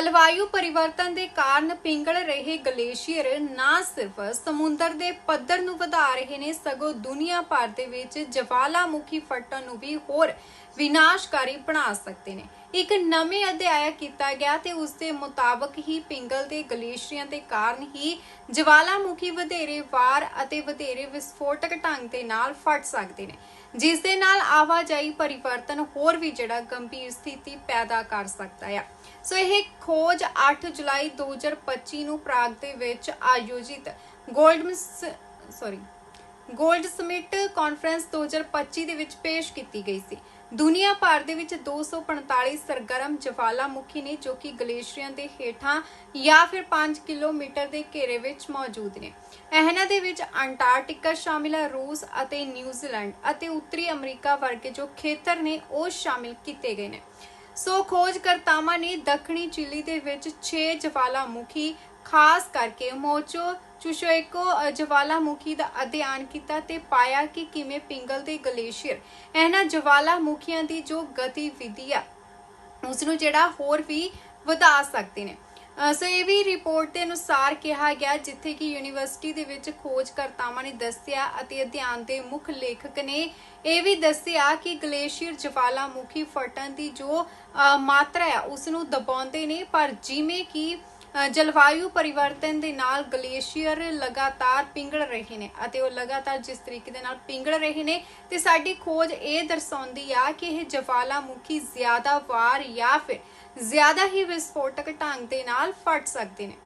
ਜਲਵਾਯੂ ਪਰਿਵਰਤਨ ਦੇ ਕਾਰਨ ਪਿੰਗਲ ਰਹੇ ਗਲੇਸ਼ੀਅਰ ਨਾ ਸਿਰਫ ਸਮੁੰਦਰ ਦੇ ਪੱਧਰ ਨੂੰ ਵਧਾ ਰਹੇ ਨੇ, ਸਗੋਂ ਦੁਨੀਆ ਭਰ ਦੇ ਵਿੱਚ ਜਵਾਲਾਮੁਖੀ ਫਟਣ ਨੂੰ ਵੀ ਹੋਰ ਵਿਨਾਸ਼ਕਾਰੀ ਬਣਾ ਸਕਦੇ ਨੇ। ਇੱਕ ਨਵੇਂ ਅਧਿਆਇ ਕੀਤਾ ਗਿਆ ਤੇ ਉਸ ਦੇ ਮੁਤਾਬਕ ਹੀ ਪਿੰਗਲ ਦੇ ਗਲੇਸ਼ੀਅਰਾਂ ਦੇ ਕਾਰਨ ਹੀ ਜਵਾਲਾਮੁਖੀ ਵਧੇਰੇ ਵਾਰ ਅਤੇ ਵਧੇਰੇ ਵਿਸਫੋਟਕ ਢੰਗ ਦੇ ਨਾਲ ਫਟ ਸਕਦੇ ਨੇ। ਜਿਸ ਦੇ ਨਾਲ ਆਵਾਜਾਈ ਪਰਿਵਰਤਨ ਹੋਰ ਵੀ ਜਿਹੜਾ ਗੰਭੀਰ ਸਥਿਤੀ ਪੈਦਾ ਕਰ ਸਕਦਾ ਹੈ ਸੋ ਇਹ ਖੋਜ 8 ਜੁਲਾਈ 2025 ਨੂੰ ਪ੍ਰਾਗ ਦੇ ਵਿੱਚ ਆਯੋਜਿਤ Goldman sorry gold summit conference 2025 ਦੇ ਵਿੱਚ ਪੇਸ਼ ਕੀਤੀ ਗਈ ਸੀ। ਦੁਨੀਆ ਭਰ ਦੇ ਵਿੱਚ 245 ਸਰਗਰਮ ਜਵਾਲਾਮੁਖੀ ਨੇ ਜੋ ਕਿ ਗਲੇਸ਼ੀਅਰਾਂ ਦੇ ਹੇਠਾਂ ਜਾਂ ਫਿਰ 5 ਕਿਲੋਮੀਟਰ ਦੇ ਘੇਰੇ ਵਿੱਚ ਮੌਜੂਦ ਨੇ। ਇਹਨਾਂ ਦੇ ਵਿੱਚ ਅੰਟਾਰਕਟਿਕਾ ਸ਼ਾਮਿਲ ਹੈ ਰੂਸ ਅਤੇ ਨਿਊਜ਼ੀਲੈਂਡ ਅਤੇ ਉੱਤਰੀ ਅਮਰੀਕਾ ਵਰਗੇ ਜੋ ਖੇਤਰ ਨੇ ਉਹ ਸ਼ਾਮਿਲ ਕੀਤੇ ਗਏ ਨੇ। ਸੋ ਖੋਜਕਰਤਾਵਾਂ ਨੇ ਦੱਖਣੀ ਚਿਲੀ ਦੇ ਵਿੱਚ 6 ਜਵਾਲਾਮੁਖੀ ਖਾਸ ਕਰਕੇ ਮੋਚੋ ਚੁਸ਼ੋਏਕੋ ਅ, ਜਵਾਲਾਮੁਖੀ ਦਾ ਅਧਿਐਨ ਕੀਤਾ ਤੇ ਪਾਇਆ ਕਿ ਕਿਵੇਂ ਪਿੰਗਲ ਦੇ ਗਲੇਸ਼ੀਅਰ ਇਹਨਾਂ ਜਵਾਲਾਮੁਖੀਆਂ ਦੀ ਜੋ ਗਤੀਵਿਧੀ ਆ ਉਸ ਨੂੰ ਜਿਹੜਾ ਹੋਰ ਵੀ ਵਧਾ ਸਕਦੇ ਨੇ। ਸੋ ਇਹ ਵੀ ਰਿਪੋਰਟ ਦੇ ਅਨੁਸਾਰ ਕਿਹਾ ਗਿਆ ਜਿੱਥੇ ਕਿ ਯੂਨੀਵਰਸਿਟੀ ਦੇ ਵਿੱਚ ਖੋਜਕਰਤਾਵਾਂ ਨੇ ਦੱਸਿਆ ਅਤੇ ਅਧਿਐਨ ਦੇ ਮੁੱਖ ਲੇਖਕ ਨੇ ਇਹ ਵੀ ਦੱਸਿਆ ਕਿ ਗਲੇਸ਼ੀਅਰ ਜਵਾਲਾਮੁਖੀ ਫਟਣ ਦੀ ਜੋ ਮਾਤਰਾ ਹੈ ਉਸ ਨੂੰ ਦਬਾਉਂਦੇ ਨੇ। ਪਰ ਜਿਵੇਂ ਕਿ ਜਲਵਾਯੂ ਪਰਿਵਰਤਨ ਦੇ ਨਾਲ ਗਲੇਸ਼ੀਅਰ ਲਗਾਤਾਰ ਪਿੰਗਲ ਰਹੇ ਨੇ ਅਤੇ ਉਹ ਲਗਾਤਾਰ ਜਿਸ ਤਰੀਕੇ ਦੇ ਨਾਲ ਪਿੰਗਲ ਰਹੇ ਨੇ ਤੇ ਸਾਡੀ ਖੋਜ ਇਹ ਦਰਸਾਉਂਦੀ ਆ ਕਿ ਇਹ ਜਵਾਲਾਮੁਖੀ ਜ਼ਿਆਦਾ ਵਾਰ ਜਾਂ ਫਿਰ ਜ਼ਿਆਦਾ ਹੀ ਵਿਸਫੋਟਕ ਢੰਗ ਦੇ ਨਾਲ ਫਟ ਸਕਦੇ ਨੇ।